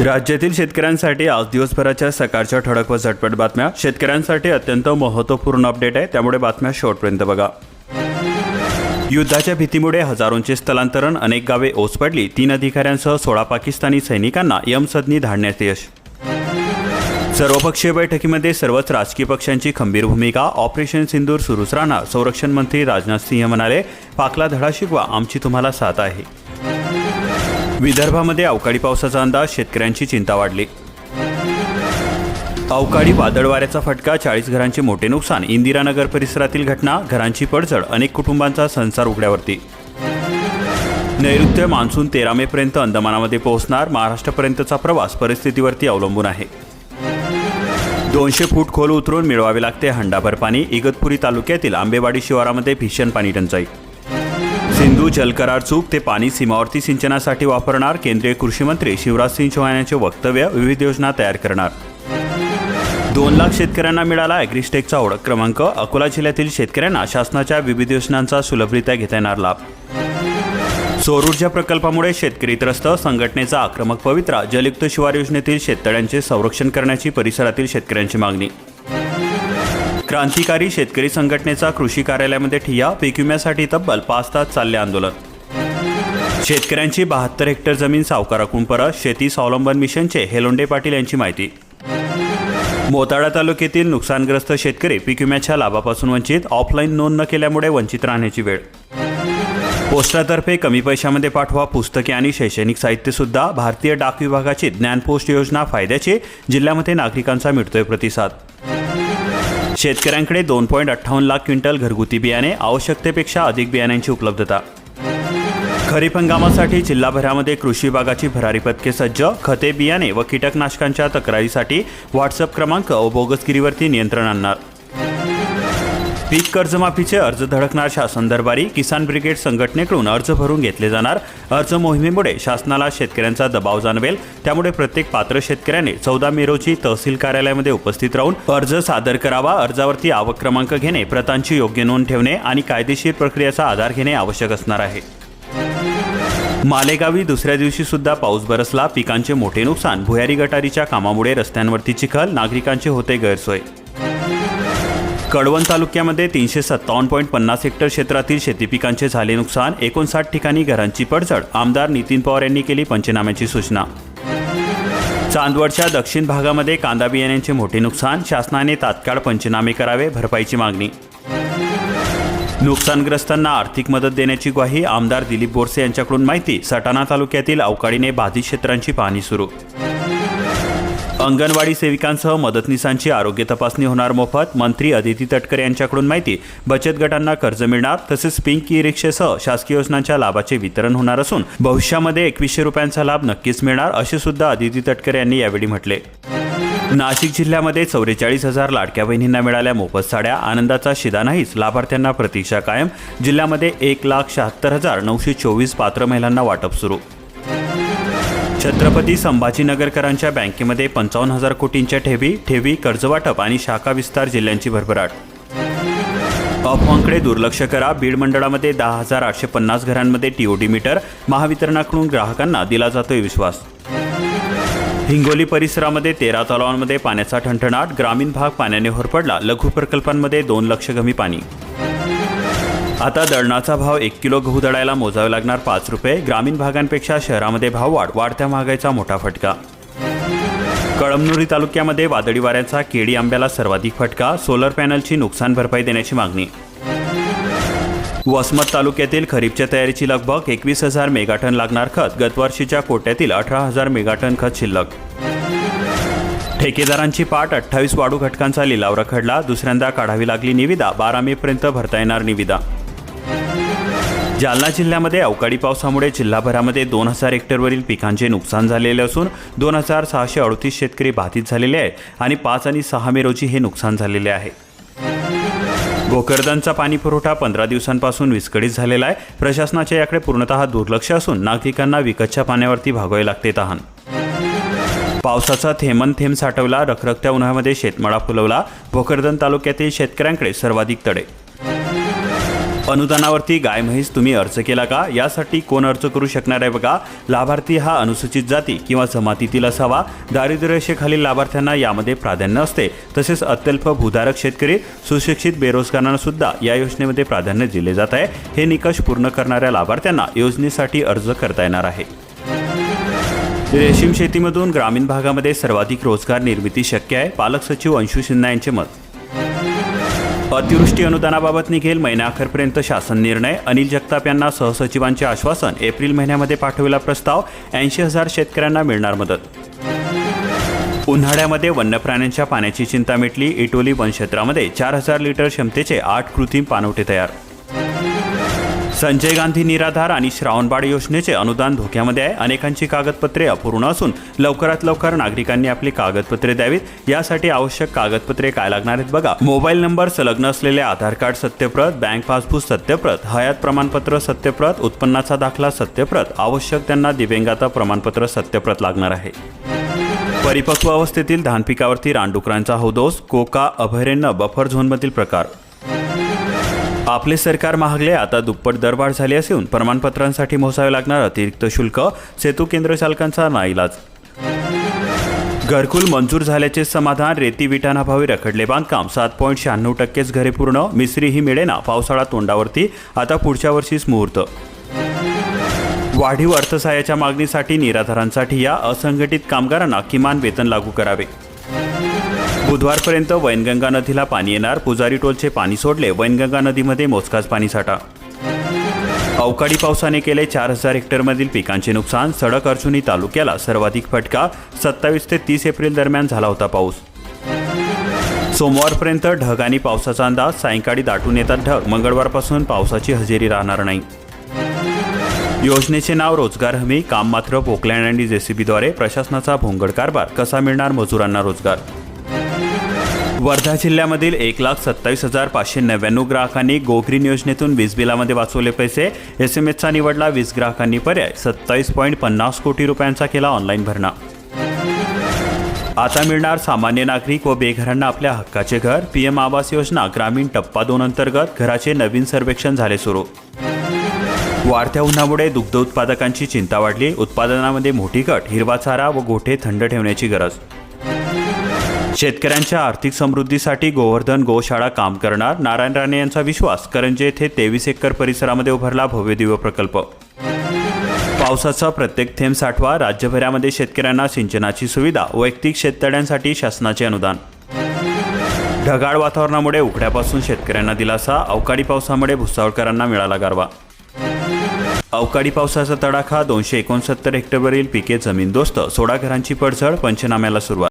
राज्यातील शेतकऱ्यांसाठी आज दिवसभराच्या सकाळच्या ठळक व झटपट बातम्या. शेतकऱ्यांसाठी अत्यंत महत्त्वपूर्ण अपडेट आहे. त्यामुळे बातम्या शेवटपर्यंत बघा. युद्धाच्या भीतीमुळे हजारोंचे स्थलांतरण अनेक गावे ओस पडली. तीन अधिकाऱ्यांसह सोळा पाकिस्तानी सैनिकांना यमसदनी धाडण्यात यश. सर्वपक्षीय बैठकीमध्ये सर्वच राजकीय पक्षांची खंबीर भूमिका. ऑपरेशन सिंदूर सुरूच राहणार. संरक्षण मंत्री राजनाथ सिंह म्हणाले पाकला धडा शिकवा. आमची तुम्हाला साथ आहे. विदर्भामध्ये अवकाळी पावसाचा अंदाज शेतकऱ्यांची चिंता वाढली. अवकाळी वादळ वाऱ्याचा फटका चाळीस घरांचे मोठे नुकसान इंदिरानगर परिसरातील घटना घरांची पडझड अनेक कुटुंबांचा संसार उघड्यावरती. नैऋत्य मान्सून तेरा मे पर्यंत अंदमानामध्ये पोहोचणार महाराष्ट्रापर्यंतचा प्रवास परिस्थितीवरती अवलंबून आहे. दोनशे फूट खोल उतरून मिळवावे लागते हंडाभर पाणी इगतपुरी तालुक्यातील आंबेवाडी शिवारामध्ये भीषण पाणी टंचाई. सिंधू जलकरार चूक ते पाणी सीमावर्ती सिंचनासाठी वापरणार. केंद्रीय कृषी मंत्री शिवराज सिंग चौहान यांचे वक्तव्य विविध योजना तयार करणार. दोन लाख शेतकऱ्यांना मिळाला ॲग्रिस्टेकचा ओळख क्रमांक. अकोला जिल्ह्यातील शेतकऱ्यांना शासनाच्या विविध योजनांचा सुलभरित्या घेता येणार लाभ. सौर ऊर्जा प्रकल्पामुळे शेतकरी त्रस्त संघटनेचा आक्रमक पवित्रा जलयुक्त शिवार योजनेतील शेततळ्यांचे संरक्षण करण्याची परिसरातील शेतकऱ्यांची मागणी. क्रांतिकारी शेतकरी संघटनेचा कृषी कार्यालयामध्ये ठिया पीक विम्यासाठी तब्बल पाच तास चालले आंदोलन. शेतकऱ्यांची बहात्तर हेक्टर जमीन सावकाराकून परत शेती स्वावलंबन मिशनचे हेलोंडे पाटील यांची माहिती. मोताळा तालुक्यातील नुकसानग्रस्त शेतकरी पीक विम्याच्या लाभापासून वंचित ऑफलाईन नोंद न केल्यामुळे वंचित राहण्याची वेळ. पोस्टातर्फे कमी पैशामध्ये पाठवा पुस्तके आणि शैक्षणिक साहित्यसुद्धा भारतीय डाक विभागाची ज्ञानपोस्ट योजना फायद्याची जिल्ह्यामध्ये नागरिकांचा मिळतोय प्रतिसाद. शेतकऱ्यांकडे दोन पॉईंट अठ्ठावन्न लाख क्विंटल घरगुती बियाणे आवश्यकतेपेक्षा अधिक बियाण्यांची उपलब्धता. खरीप हंगामासाठी जिल्हाभरामध्ये कृषी विभागाची भरारी पथके सज्ज खते बियाणे व कीटकनाशकांच्या तक्रारीसाठी व्हॉट्सअप क्रमांक व बोगसगिरीवरती नियंत्रण आणणार. पीक कर्जमाफीचे अर्ज धडकणार शासन दरबारी किसान ब्रिगेड संघटनेकडून अर्ज भरून घेतले जाणार. अर्ज मोहिमेमुळे शासनाला शेतकऱ्यांचा दबाव जाणवेल. त्यामुळे प्रत्येक पात्र शेतकऱ्याने चौदा मे रोजी तहसील कार्यालयामध्ये उपस्थित राहून अर्ज सादर करावा अर्जावरती आवक क्रमांक घेणे प्रतांची योग्य नोंद ठेवणे आणि कायदेशीर प्रक्रियेचा आधार घेणे आवश्यक असणार आहे. मालेगावी दुसऱ्या दिवशी सुद्धा पाऊस बरसला. पिकांचे मोठे नुकसान. भुयारी गटारीच्या कामामुळे रस्त्यांवरती चिखल. नागरिकांचे होते गैरसोय. कळवण तालुक्यामध्ये तीनशे सत्तावन्न पॉईंट पन्नास हेक्टर क्षेत्रातील शेती पिकांचे झाले नुकसान एकोणसाठ ठिकाणी घरांची पडझड आमदार नितीन पवार यांनी केली पंचनाम्याची सूचना. चांदवडच्या दक्षिण भागामध्ये कांदा बियाण्यांचे मोठे नुकसान शासनाने तात्काळ पंचनामे करावे भरपाईची मागणी. नुकसानग्रस्तांना आर्थिक मदत देण्याची ग्वाही आमदार दिलीप बोरसे यांच्याकडून माहिती सटाणा तालुक्यातील अवकाळीने बाधित क्षेत्रांची पाहणी सुरू. अंगणवाडी सेविकांसह मदतनीसांची आरोग्य तपासणी होणार मोफत मंत्री अदिती तटकर यांच्याकडून माहिती. बचत गटांना कर्ज मिळणार तसेच पिंक ई रिक्षेसह शासकीय योजनांच्या लाभाचे वितरण होणार असून भविष्यामध्ये एकवीसशे रुपयांचा लाभ नक्कीच मिळणार असे सुद्धा अदिती तटकर यांनी यावेळी म्हटले. नाशिक जिल्ह्यामध्ये चौवेचाळीस हजार लाडक्या बहिणींना मिळाल्या मोफत साड्या आनंदाचा शिदा नाहीच लाभार्थ्यांना प्रतीक्षा कायम. जिल्ह्यामध्ये एक लाख शहात्तर हजार नऊशे चोवीस पात्र महिलांना वाटप सुरू. छत्रपती संभाजीनगरकरांच्या बँकेमध्ये पंचावन्न हजार कोटींच्या ठेवी ठेवी कर्जवाटप आणि शाखा विस्तार जिल्ह्यांची भरभराट. अफवांकडे दुर्लक्ष करा. बीड मंडळामध्ये दहा हजार आठशे पन्नास घरांमध्ये टीओडी मीटर महावितरणाकडून ग्राहकांना दिला जातोय विश्वास. हिंगोली परिसरामध्ये तेरा तलावांमध्ये पाण्याचा ठणठणाट ग्रामीण भाग पाण्याने होरपडला लघु प्रकल्पांमध्ये दोन लक्ष कमी पाणी. आता दळणाचा भाव एक किलो गहू दळायला मोजावे लागणार पाच रुपये. ग्रामीण भागांपेक्षा शहरामध्ये भाव वाढ वाढत्या महागाईचा मोठा फटका. कळमनुरी तालुक्यामध्ये वादळी वाऱ्यांचा केळी आंब्याला सर्वाधिक फटका. सोलर पॅनलची नुकसान भरपाई देण्याची मागणी. वसमत तालुक्यातील खरीपच्या तयारीची लगभग एकवीस हजार मेगाटन लागणार खत. गतवर्षीच्या कोट्यातील अठरा हजार मेगाटन खत शिल्लक. ठेकेदारांची पाठ अठ्ठावीस वाढू घटकांचा लिलाव रखडला. दुसऱ्यांदा काढावी लागली निविदा. बारा मे पर्यंत भरता येणार निविदा. जालना जिल्ह्यामध्ये अवकाळी पावसामुळे जिल्हाभरामध्ये दोन हजार हेक्टरवरील पिकांचे नुकसान झालेले असून दोन हजार सहाशे अडतीस शेतकरी बाधित झालेले आहेत आणि पाच आणि सहा मे रोजी हे नुकसान झालेले आहे. भोकरदनचा पाणीपुरवठा पंधरा दिवसांपासून विस्कळीत झालेला आहे. प्रशासनाच्या याकडे पूर्णतः दुर्लक्ष असून नागरिकांना विकतच्या पाण्यावरती भागावे लागते तहान. पावसाचा थेमन थेंब साठवला रखरखत्या उन्हामध्ये शेतमळा फुलवला. भोकरदन तालुक्यातील शेतकऱ्यांकडे सर्वाधिक तडे अनुदानावरती गाय म्हैस तुम्ही अर्ज केला का? यासाठी कोण अर्ज करू शकणार आहे बघा. लाभार्थी हा अनुसूचित जाती किंवा जमातीतील असावा. दारिद्र्यरेषेखालील लाभार्थ्यांना यामध्ये प्राधान्य असते. तसेच अत्यल्प भूधारक शेतकरी सुशिक्षित बेरोजगारांना सुद्धा या योजनेमध्ये प्राधान्य दिले जात आहे. हे निकष पूर्ण करणाऱ्या लाभार्थ्यांना योजनेसाठी अर्ज करता येणार आहे. रेशीम शेतीमधून ग्रामीण भागामध्ये सर्वाधिक रोजगार निर्मिती शक्य आहे. पालक सचिव अंशू सिन्हा यांचे मत. अतिवृष्टी अनुदानाबाबत निघेल महिन्याअखेरपर्यंत शासन निर्णय. अनिल जगताप यांना सहसचिवांचे आश्वासन. एप्रिल महिन्यामध्ये पाठविला प्रस्ताव. ऐंशी हजार शेतकऱ्यांना मिळणार मदत. उन्हाळ्यामध्ये वन्य प्राण्यांच्या पाण्याची चिंता मिटली. इटोली वनक्षेत्रामध्ये चार हजार लिटर क्षमतेचे आठ कृत्रिम पाणवठे तयार संजय गांधी निराधार आणि श्रावणबाळ योजनेचे अनुदान धोक्यामध्ये आहे. अनेकांची कागदपत्रे अपूर्ण असून लवकरात लवकर नागरिकांनी आपली कागदपत्रे द्यावीत. यासाठी आवश्यक कागदपत्रे काय लागणार आहेत बघा. मोबाईल नंबर संलग्न असलेले आधार कार्ड सत्यप्रत बँक पासबुक सत्यप्रत हयात प्रमाणपत्र सत्यप्रत उत्पन्नाचा दाखला सत्यप्रत आवश्यक त्यांना दिव्यांगता प्रमाणपत्र सत्यप्रत लागणार आहे. परिपक्व अवस्थेतील धान पिकावरती रानडुकरांचा हौदोस कोका अभयारण्य बफर झोनमधील प्रकार. आपले सरकार महागले आता दुप्पट दरवाढ झाली असून प्रमाणपत्रांसाठी मोसावे लागणार अतिरिक्त शुल्क सेतू केंद्र चालकांचा नाईलाज घरकुल मंजूर झाल्याचे समाधान रेती विटानाभावी रखडले बांधकाम सात पॉईंट शहाण्णव टक्केच घरे पूर्ण मिसरी ही मिळेना पावसाळा तोंडावरती आता पुढच्या वर्षीच मुहूर्त. वाढीव अर्थसहाय्याच्या मागणीसाठी निराधारांसाठी या असंघटित कामगारांना किमान वेतन लागू करावे. बुधवारपर्यंत वैनगंगा नदीला पाणी येणार. पुजारी टोलचे पाणी सोडले. वैनगंगा नदीमध्ये मोजकाच पाणीसाठा अवकाळी पावसाने केले चार हजार हेक्टरमधील पिकांचे नुकसान. सडक अर्जुनी तालुक्याला सर्वाधिक फटका. सत्तावीस ते तीस एप्रिल दरम्यान झाला होता पाऊस. सोमवारपर्यंत ढग आणि पावसाचा अंदाज. सायंकाळी दाटून येतात ढग. मंगळवारपासून पावसाची हजेरी राहणार नाही. योजनेचे नाव रोजगार हमी. काम मात्र पोकलँड आणि जेसीबीद्वारे. प्रशासनाचा भोंगड कारभार. कसा मिळणार? मजुरांना रोजगार वर्धा जिल्ह्यामधील एक लाख सत्तावीस हजार पाचशे नव्याण्णव ग्राहकांनी गोग्रीन योजनेतून वीज बिलामध्ये वाचवले पैसे. एस एम एसचा निवडला वीज ग्राहकांनी पर्याय. सत्तावीस पॉईंट पन्नास कोटी रुपयांचा केला ऑनलाईन भरणा. आता मिळणार सामान्य नागरिक व बेघरांना आपल्या हक्काचे घर. पीएम आवास योजना ग्रामीण टप्पा दोन अंतर्गत घराचे नवीन सर्वेक्षण झाले सुरू. वाढत्या उन्हामुळे दुग्ध उत्पादकांची चिंता वाढली. उत्पादनामध्ये मोठी घट हिरवा चारा व गोठे थंड ठेवण्याची गरज. शेतकऱ्यांच्या आर्थिक समृद्धीसाठी गोवर्धन गोशाळा काम करणार नारायण राणे यांचा विश्वास करंजे येथे तेवीस एकर परिसरामध्ये उभारला भव्य दिव्य प्रकल्प. पावसाचा प्रत्येक थेंब साठवा राज्यभरामध्ये शेतकऱ्यांना सिंचनाची सुविधा वैयक्तिक शेततळ्यांसाठी शासनाचे अनुदान. ढगाळ वातावरणामुळे उघड्यापासून शेतकऱ्यांना दिलासा अवकाळी पावसामुळे भुसावळकरांना मिळाला गारवा. अवकाळी पावसाचा तडाखा दोनशे एकोणसत्तर हेक्टरवरील पिके जमीनदोस्त सोळा घरांची पडझड पंचनाम्याला सुरुवात.